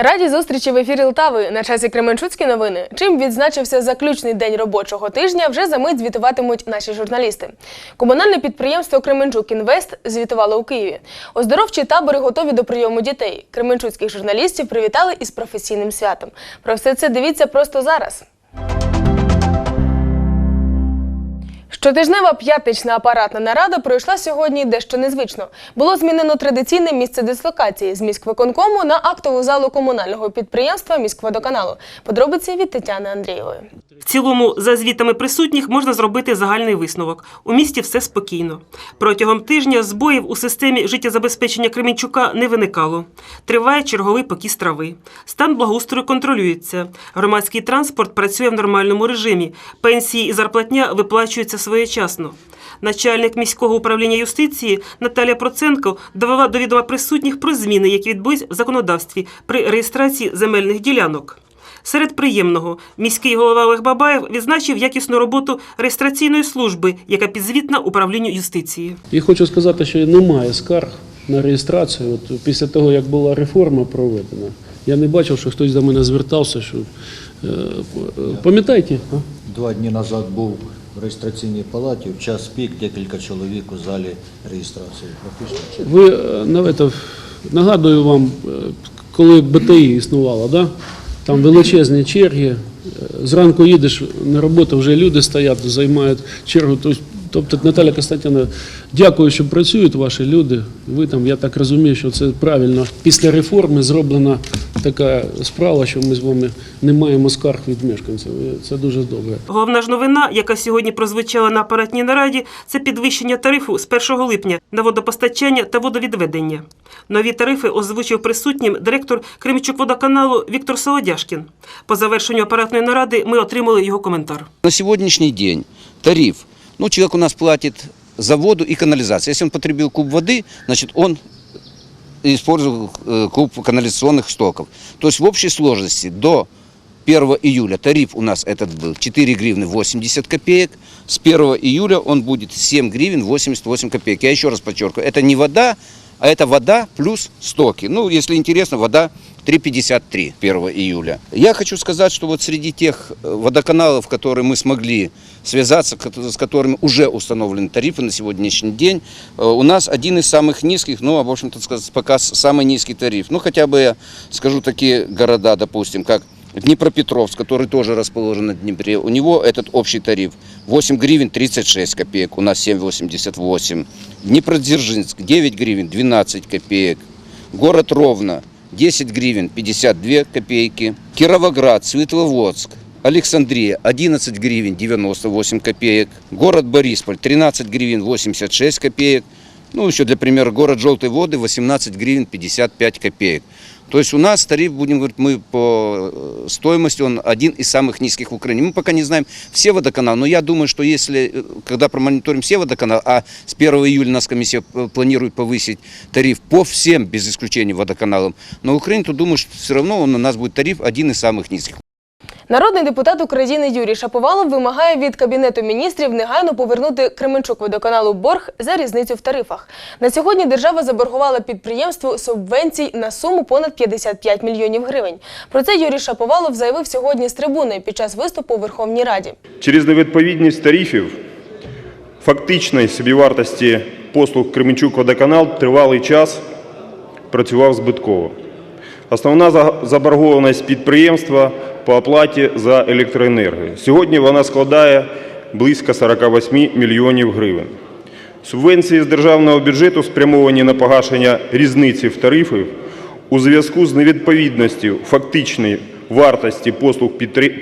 Раді зустрічі в ефірі Лтави на часі Кременчуцькі новини. Чим відзначився заключний день робочого тижня, вже за мить звітуватимуть наші журналісти. Комунальне підприємство Кременчук Інвест звітувало у Києві. Оздоровчі табори готові до прийому дітей. Кременчуцьких журналістів привітали із професійним святом. Про все це дивіться просто зараз. Щотижнева п'ятнична апаратна нарада пройшла сьогодні дещо незвично. Було змінено традиційне місце дислокації з міськвиконкому на актову залу комунального підприємства міськводоканалу. Подробиці від Тетяни Андрієвої. В цілому, за звітами присутніх, можна зробити загальний висновок. У місті все спокійно. Протягом тижня збоїв у системі життєзабезпечення Кременчука не виникало. Триває черговий покіс трави. Стан благоустрою контролюється. Громадський транспорт працює в нормальному режимі. Пенсії і зарплатня виплачуються своєчасно. Начальник міського управління юстиції Наталія Проценко довела до відома присутніх про зміни, які відбулись в законодавстві при реєстрації земельних ділянок. Серед приємного міський голова Олег Бабаєв відзначив якісну роботу реєстраційної служби, яка підзвітна управлінню юстиції. І хочу сказати, що немає скарг на реєстрацію. От після того, як була реформа проведена, я не бачив, що хтось до мене звертався. Що, е, пам'ятаєте? Два дні назад був реєстраційній палаті, в час пік декілька чоловік у залі реєстрації. Ви навіть, нагадую вам, е, коли БТІ існувало, да? там величезні черги. е, Зранку їдеш на роботу, вже люди стоять, займають чергу. Тобто, Тобто, Наталя Костянтівна, дякую, що працюють ваші люди. Ви там, я так розумію, що це правильно. Після реформи зроблена така справа, що ми з вами не маємо скарг від мешканців. Це дуже добре. Головна ж новина, яка сьогодні прозвучала на апаратній нараді, це підвищення тарифу з 1 липня на водопостачання та водовідведення. Нові тарифи озвучив присутнім директор Кремчук-водоканалу Віктор Солодяшкін. По завершенню апаратної наради ми отримали його коментар. На сегодняшний день тариф, ну, человек у нас платит за воду и канализацию. Если он потребил куб воды, значит, он использовал э, куб канализационных стоков. То есть в общей сложности до 1 июля тариф у нас этот был 4 гривны 80 копеек. С 1 июля он будет 7 гривен 88 копеек. Я еще раз подчеркиваю, это не вода, а это вода плюс стоки. Ну, если интересно, вода 3,53 1 июля. Я хочу сказать, что вот среди тех э, водоканалов, которые мы смогли связаться, с которыми уже установлены тарифы на сегодняшний день, э, у нас один из самых низких, ну, а, в общем-то, пока самый низкий тариф. Ну, хотя бы я скажу такие города, допустим, как Днепропетровск, который тоже расположен на Днепре, у него этот общий тариф 8 гривен 36 копеек, у нас 7,88. Днепродзержинск 9 гривен 12 копеек. Город Ровно 10 гривен 52 копейки. Кировоград, Светловодск, Александрия 11 гривен 98 копеек. Город Борисполь 13 гривен 86 копеек. Ну, еще для примера, город Желтой Воды 18 гривен 55 копеек. То есть у нас тариф, будем говорить, мы по э, стоимости, он один из самых низких в Украине. Мы пока не знаем все водоканалы, но я думаю, что если, э, когда промониторим все водоканалы, а с 1 июля у нас комиссия э, планирует повысить тариф по всем, без исключения водоканалам, на Украине, то думаю, что все равно он у нас будет тариф один из самых низких. Народний депутат України Юрій Шаповалов вимагає від Кабінету міністрів негайно повернути Кременчук водоканалу борг за різницю в тарифах. На сьогодні держава заборгувала підприємству субвенцій на суму понад 55 мільйонів гривень. Про це Юрій Шаповалов заявив сьогодні з трибуни під час виступу у Верховній Раді. Через невідповідність тарифів фактичної собівартості послуг Кременчук-Водоканал тривалий час працював збитково. Основна за- заборгованість підприємства по оплаті за електроенергію. Сьогодні вона складає близько 48 мільйонів гривень. Субвенції з державного бюджету спрямовані на погашення різниці в тарифах у зв'язку з невідповідністю фактичної вартості послуг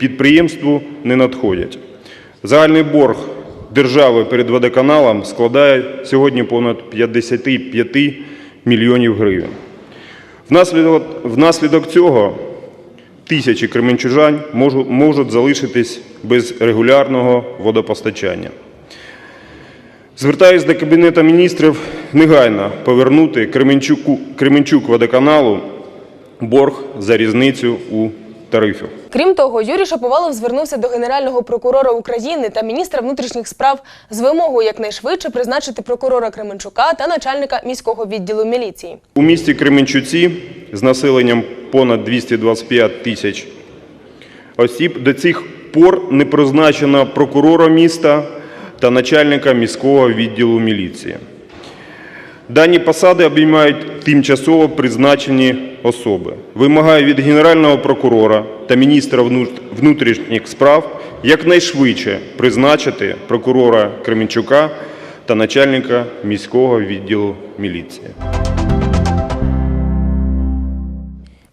підприємству не надходять. Загальний борг держави перед водоканалом складає сьогодні понад 55 мільйонів гривень. Внаслідок цього тисячі кременчужань можуть залишитись без регулярного водопостачання. Звертаюсь до Кабінету міністрів негайно повернути Кременчук водоканалу борг за різницю у тарифів. Крім того, Юрій Шаповалов звернувся до генерального прокурора України та міністра внутрішніх справ з вимогою якнайшвидше призначити прокурора Кременчука та начальника міського відділу міліції. У місті Кременчуці з населенням понад 225 тисяч осіб до цих пор не призначено прокурора міста та начальника міського відділу міліції. Дані посади обіймають тимчасово призначені особи. Вимагаю від Генерального прокурора та міністра внутрішніх справ якнайшвидше призначити прокурора Кременчука та начальника міського відділу міліції.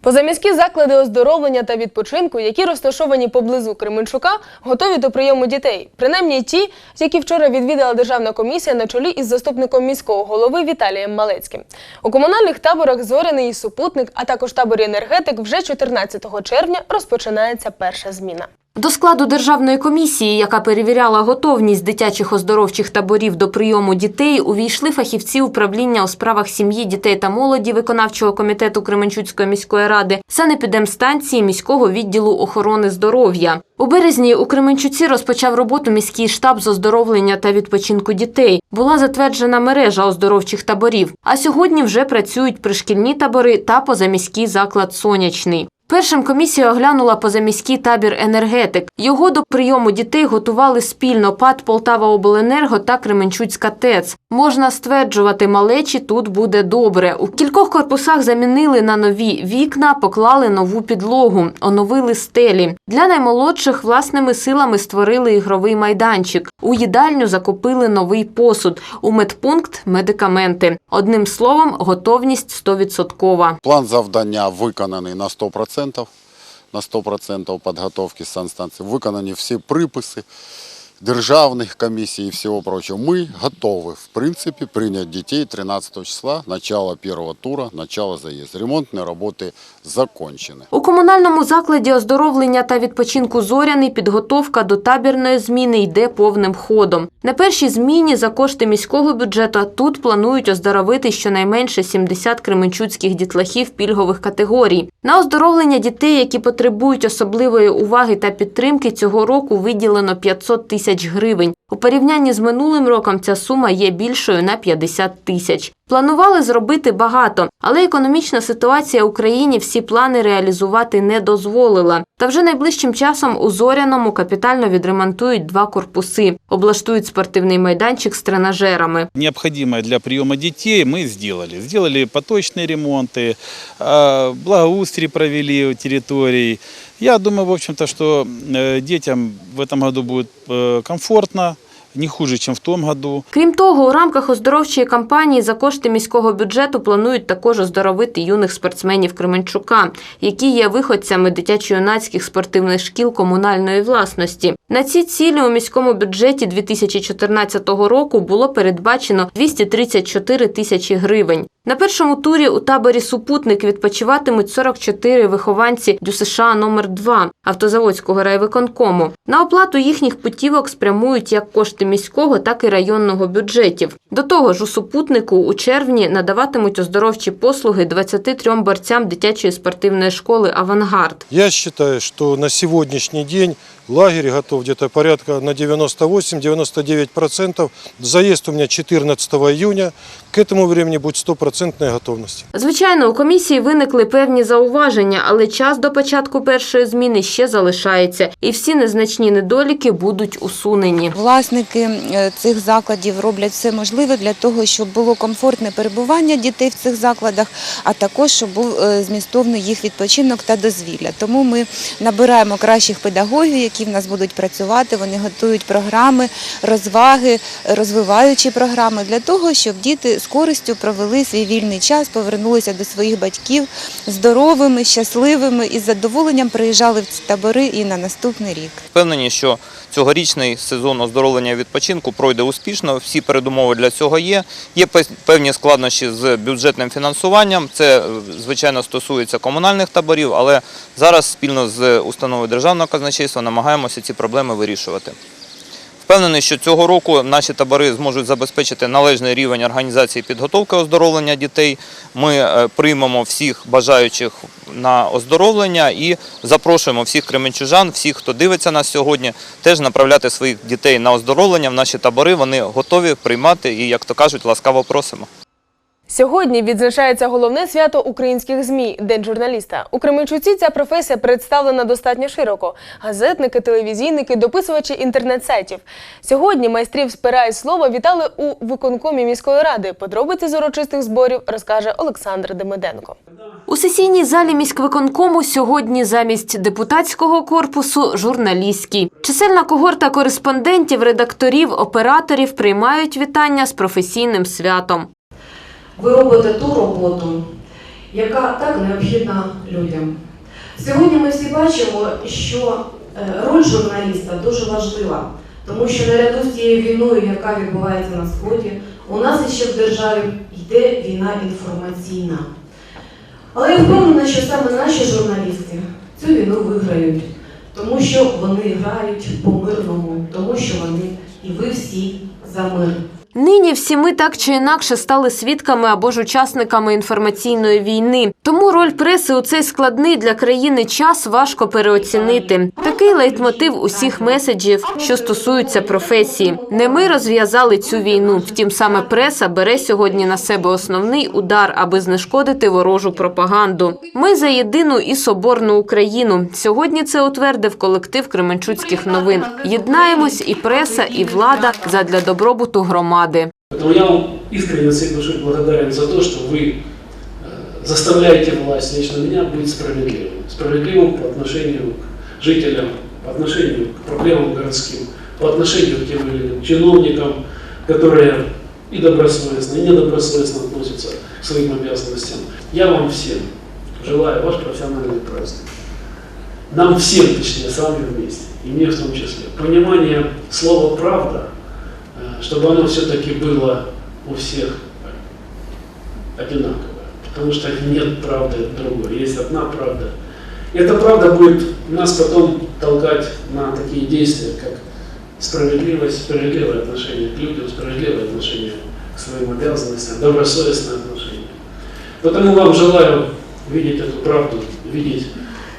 Позаміські заклади оздоровлення та відпочинку, які розташовані поблизу Кременчука, готові до прийому дітей. Принаймні ті, які вчора відвідала державна комісія на чолі із заступником міського голови Віталієм Малецьким. У комунальних таборах Зоряний і супутник, а також таборі енергетик вже 14 червня розпочинається перша зміна. До складу державної комісії, яка перевіряла готовність дитячих оздоровчих таборів до прийому дітей, увійшли фахівці управління у справах сім'ї, дітей та молоді виконавчого комітету Кременчуцької міської ради, санепідемстанції міського відділу охорони здоров'я. У березні у Кременчуці розпочав роботу міський штаб з оздоровлення та відпочинку дітей. Була затверджена мережа оздоровчих таборів. А сьогодні вже працюють пришкільні табори та позаміський заклад Сонячний. Першим комісія оглянула позаміський табір енергетик. Його до прийому дітей готували спільно ПАД Полтава Обленерго та Кременчуцька ТЕЦ. Можна стверджувати, малечі тут буде добре. У кількох корпусах замінили на нові вікна, поклали нову підлогу, оновили стелі. Для наймолодших власними силами створили ігровий майданчик. У їдальню закупили новий посуд. У медпункт медикаменти. Одним словом, готовність 100%. План завдання виконаний на 100%. На 100% підготовки санстанції. Виконані всі приписи державних комісій і всього прочого. Ми готові, в принципі, прийняти дітей 13 числа, начало першого тура, начало заїзду. Ремонтні роботи закончені. У комунальному закладі оздоровлення та відпочинку зоряний підготовка до табірної зміни йде повним ходом. На першій зміні за кошти міського бюджету тут планують оздоровити щонайменше 70 кременчуцьких дітлахів пільгових категорій. На оздоровлення дітей, які потребують особливої уваги та підтримки, цього року виділено 500 тисяч гривень. У порівнянні з минулим роком ця сума є більшою на 50 тисяч. Планували зробити багато, але економічна ситуація в Україні всі плани реалізувати не дозволила. Та вже найближчим часом у Зоряному капітально відремонтують два корпуси, облаштують спортивний майданчик з тренажерами. Необходимое для приема детей мы сделали. Сделали поточные ремонты, э, благоустрий провели территорий. Я думаю, в общем-то, что э, детям в этом году будет э, комфортно, не хуже, чем в том году. Крім того, у рамках оздоровчої кампанії за кошти міського бюджету планують також оздоровити юних спортсменів Кременчука, які є виходцями дитячо-юнацьких спортивних шкіл комунальної власності. На ці цілі у міському бюджеті 2014 року було передбачено 234 тисячі гривень. На першому турі у таборі Супутник відпочиватимуть 44 вихованці ДЮСШ номер 2 автозаводського райвиконкому. На оплату їхніх путівок спрямують як кошти міського, так і районного бюджетів. До того ж, у супутнику у червні надаватимуть оздоровчі послуги 23 борцям дитячої спортивної школи Авангард. Я считаю, что на сегодняшний день лагерь готов где-то порядка на 98-99%. Заезд у меня 14 июня. К этому времени будет стопроцентная готовность. Звичайно, у комісії виникли певні зауваження, але час до початку першої зміни ще залишається, і всі незначні недоліки будуть усунені. Власники е, цих закладів роблять все можливе для того, щоб було комфортне перебування дітей в цих закладах, а також щоб був е, змістовний їх відпочинок та дозвілля. Тому ми набираємо кращих педагогів, які в нас будуть працювати. Вони готують програми, розваги, розвиваючі програми для того, щоб діти з користю провели свій вільний час, повернулися до своїх батьків здоровими, щасливими і з задоволенням приїжджали в ці табори і на наступний рік. Впевнені, що цьогорічний сезон оздоровлення і відпочинку пройде успішно. Всі передумови для цього є. Є пе- певні складнощі з бюджетним фінансуванням. Це, е, звичайно, стосується комунальних таборів, але зараз спільно з установою державного казначейства намагаємося ці проблеми вирішувати. Впевнений, що цього року наші табори зможуть забезпечити належний рівень організації підготовки оздоровлення дітей. Ми е, приймемо всіх бажаючих на оздоровлення і запрошуємо всіх кременчужан, всіх, хто дивиться нас сьогодні, теж направляти своїх дітей на оздоровлення в наші табори. Вони готові приймати і, як то кажуть, ласкаво просимо. Сьогодні відзначається головне свято українських ЗМІ День журналіста. У Кременчуці ця професія представлена достатньо широко: газетники, телевізійники, дописувачі інтернет-сайтів. Сьогодні майстрів спирає слово вітали у виконкомі міської ради. Подробиці з урочистих зборів розкаже Олександр Демиденко. У сесійній залі міськвиконкому сьогодні замість депутатського корпусу журналістський. Чисельна когорта кореспондентів, редакторів, операторів приймають вітання з професійним святом. Ви робите ту роботу, яка так необхідна людям. Сьогодні ми всі бачимо, що е, роль журналіста дуже важлива, тому що наряду з тією війною, яка відбувається на сході, у нас іще в державі йде війна інформаційна. Але я впевнена, що саме наші журналісти цю війну виграють, тому що вони грають по-мирному, тому що вони і ви всі за мир. Нині всі ми так чи інакше стали свідками або ж учасниками інформаційної війни. Тому роль преси у цей складний для країни час важко переоцінити. Такий лейтмотив усіх меседжів, що стосуються професії. Не ми розв'язали цю війну. Втім, саме преса бере сьогодні на себе основний удар, аби знешкодити ворожу пропаганду. Ми за єдину і соборну Україну. Сьогодні це утвердив колектив Кременчуцьких новин. Єднаємось і преса, і влада задля добробуту громади. Поэтому я вам искренне от всей души благодарен за то, что вы э, заставляете власть, лично меня, быть справедливым. Справедливым по отношению к жителям, по отношению к проблемам городским, по отношению к тем или иным чиновникам, которые и добросовестно, и недобросовестно относятся к своим обязанностям. Я вам всем желаю ваш профессиональный праздник. Нам всем, точнее, с вами вместе, и мне в том числе, понимание слова «правда», э, чтобы оно все-таки было у всех одинаковое. Потому что нет правды другой, есть одна правда. И эта правда будет нас потом толкать на такие действия, как справедливость, справедливое отношение к людям, справедливое отношение к своим обязанностям, добросовестное отношение. Потому вам желаю видеть эту правду, видеть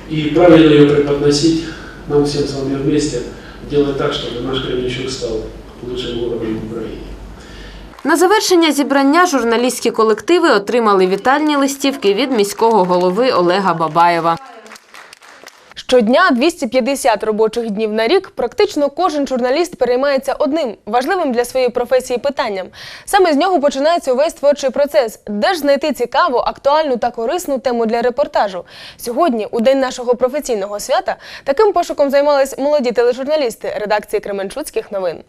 и правильно ее преподносить нам всем с вами вместе, делать так, чтобы наш Кременчук стал городом в Украине. На завершення зібрання журналістські колективи отримали вітальні листівки від міського голови Олега Бабаєва. Щодня 250 робочих днів на рік практично кожен журналіст переймається одним важливим для своєї професії питанням. Саме з нього починається увесь творчий процес. Де ж знайти цікаву, актуальну та корисну тему для репортажу? Сьогодні, у день нашого професійного свята, таким пошуком займались молоді тележурналісти редакції Кременчуцьких новин.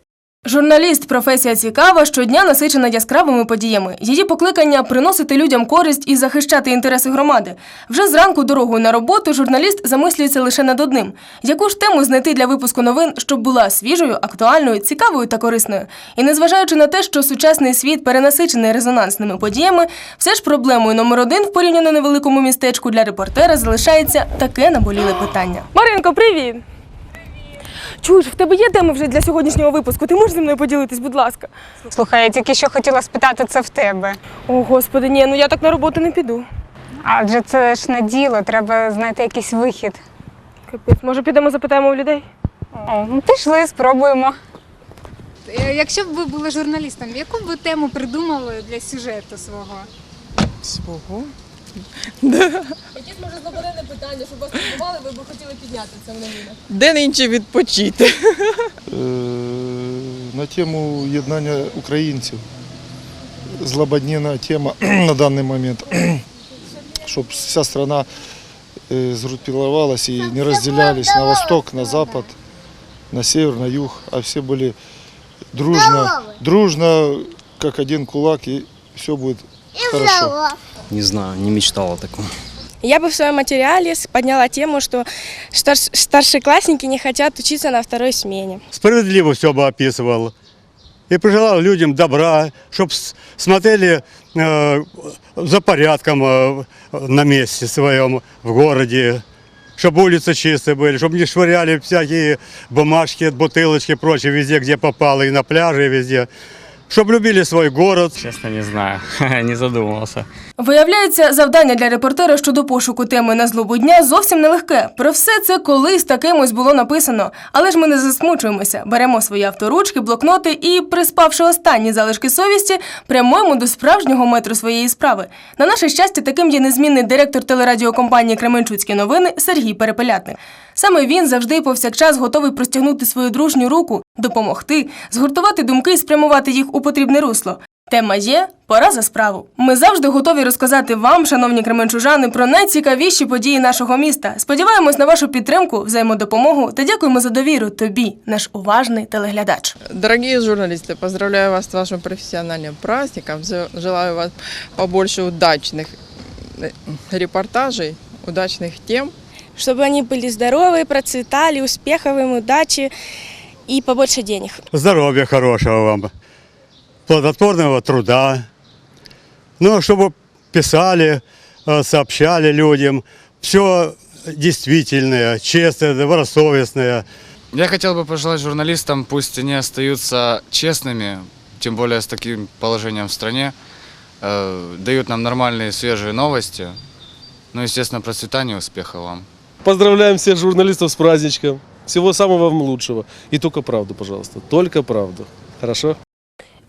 Журналіст професія цікава, щодня насичена яскравими подіями. Її покликання приносити людям користь і захищати інтереси громади. Вже зранку дорогою на роботу журналіст замислюється лише над одним: яку ж тему знайти для випуску новин, щоб була свіжою, актуальною, цікавою та корисною. І незважаючи на те, що сучасний світ перенасичений резонансними подіями, все ж проблемою номер один в порівняно невеликому містечку для репортера залишається таке наболіле питання. Маринко, привіт! Чуєш, в тебе є теми вже для сьогоднішнього випуску? Ти можеш зі мною поділитись, будь ласка. Слухай, я тільки що хотіла спитати це в тебе. О, господи, ні, ну я так на роботу не піду. Адже це ж не діло, треба знайти якийсь вихід. Капець, може підемо запитаємо у людей? О, ну пішли, спробуємо. Е, Якщо б ви були журналістом, яку б ви тему придумали для сюжету свого? Свого? Якісь може злободенне питання, щоб вас турбували, ви б хотіли підняти це в новинах. Де нинче відпочити? Е, на тему єднання українців. Злободневна тема на даний момент, щоб вся страна е, згруппировалась и не разделялись на восток, на запад, на север, на юг, а все были дружно, дружно, как один кулак, и все будет хорошо. Не знаю, не мечтал о таком. Я бы в своем материале подняла тему, что старш- старшеклассники не хотят учиться на второй смене. справедливо все бы описывал. И пожелал людям добра, чтобы смотрели э, за порядком э, на месте своем, в городе, чтобы улицы чистые были, чтобы не швыряли всякие бумажки, бутылочки, прочее везде, где попало, и на пляже, и везде. Чтобы любили свой город. Честно, не знаю. не задумывался. Виявляється, завдання для репортера щодо пошуку теми на злобу дня зовсім нелегке. Про все це колись такимось було написано. Але ж ми не засмучуємося. Беремо свої авторучки, блокноти і, приспавши останні залишки совісті, прямуємо до справжнього метру своєї справи. На наше щастя, таким є незмінний директор телерадіокомпанії Кременчуцькі новини Сергій Перепелятник. Саме він завжди і повсякчас готовий простягнути свою дружню руку, допомогти, згуртувати думки і спрямувати їх у потрібне русло. Тема є, пора за справу. Ми завжди готові розказати вам, шановні кременчужани, про найцікавіші події нашого міста. Сподіваємось на вашу підтримку, взаємодопомогу та дякуємо за довіру тобі, наш уважний телеглядач. Дорогие журналисты, поздравляю вас с вашим профессиональным праздником. Же- Желаю вас побольше удачных э, репортажей, удачных тем. Чтобы они были здоровые, процветали, успехов им, удачи и побольше денег. Здоровья хорошего вам, плодотворного труда. Ну, чтобы писали, э, сообщали людям. Все действительное, честное, добросовестное. Я хотел бы пожелать журналистам, пусть они остаются честными, тем более с таким положением в стране, э, дают нам нормальные свежие новости. Ну, естественно, процветания успеха вам. Поздравляем всех журналистов с праздничком. Всего самого вам лучшего. И только правду, пожалуйста. Только правду. Хорошо?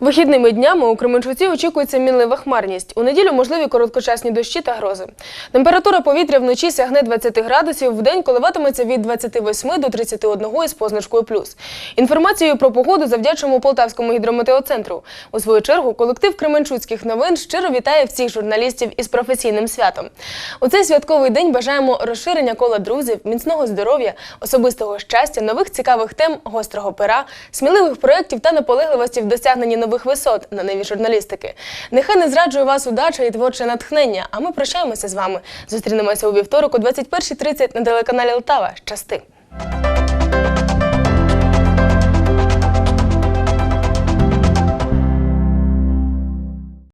Вихідними днями у Кременчуці очікується мінлива хмарність. У неділю можливі короткочасні дощі та грози. Температура повітря вночі сягне 20 градусів, вдень коливатиметься від 28 до 31 із позначкою плюс. Інформацією про погоду завдячуємо Полтавському гідрометеоцентру. У свою чергу колектив Кременчуцьких новин щиро вітає всіх журналістів із професійним святом. У цей святковий день бажаємо розширення кола друзів, міцного здоров'я, особистого щастя, нових цікавих тем, гострого пера, сміливих проєктів та наполегливості в досягненні нових висот на ниві журналістики. Нехай не зраджує вас удача і творче натхнення. А ми прощаємося з вами. Зустрінемося у вівторок о 21.30 на телеканалі Лтава. Щасти!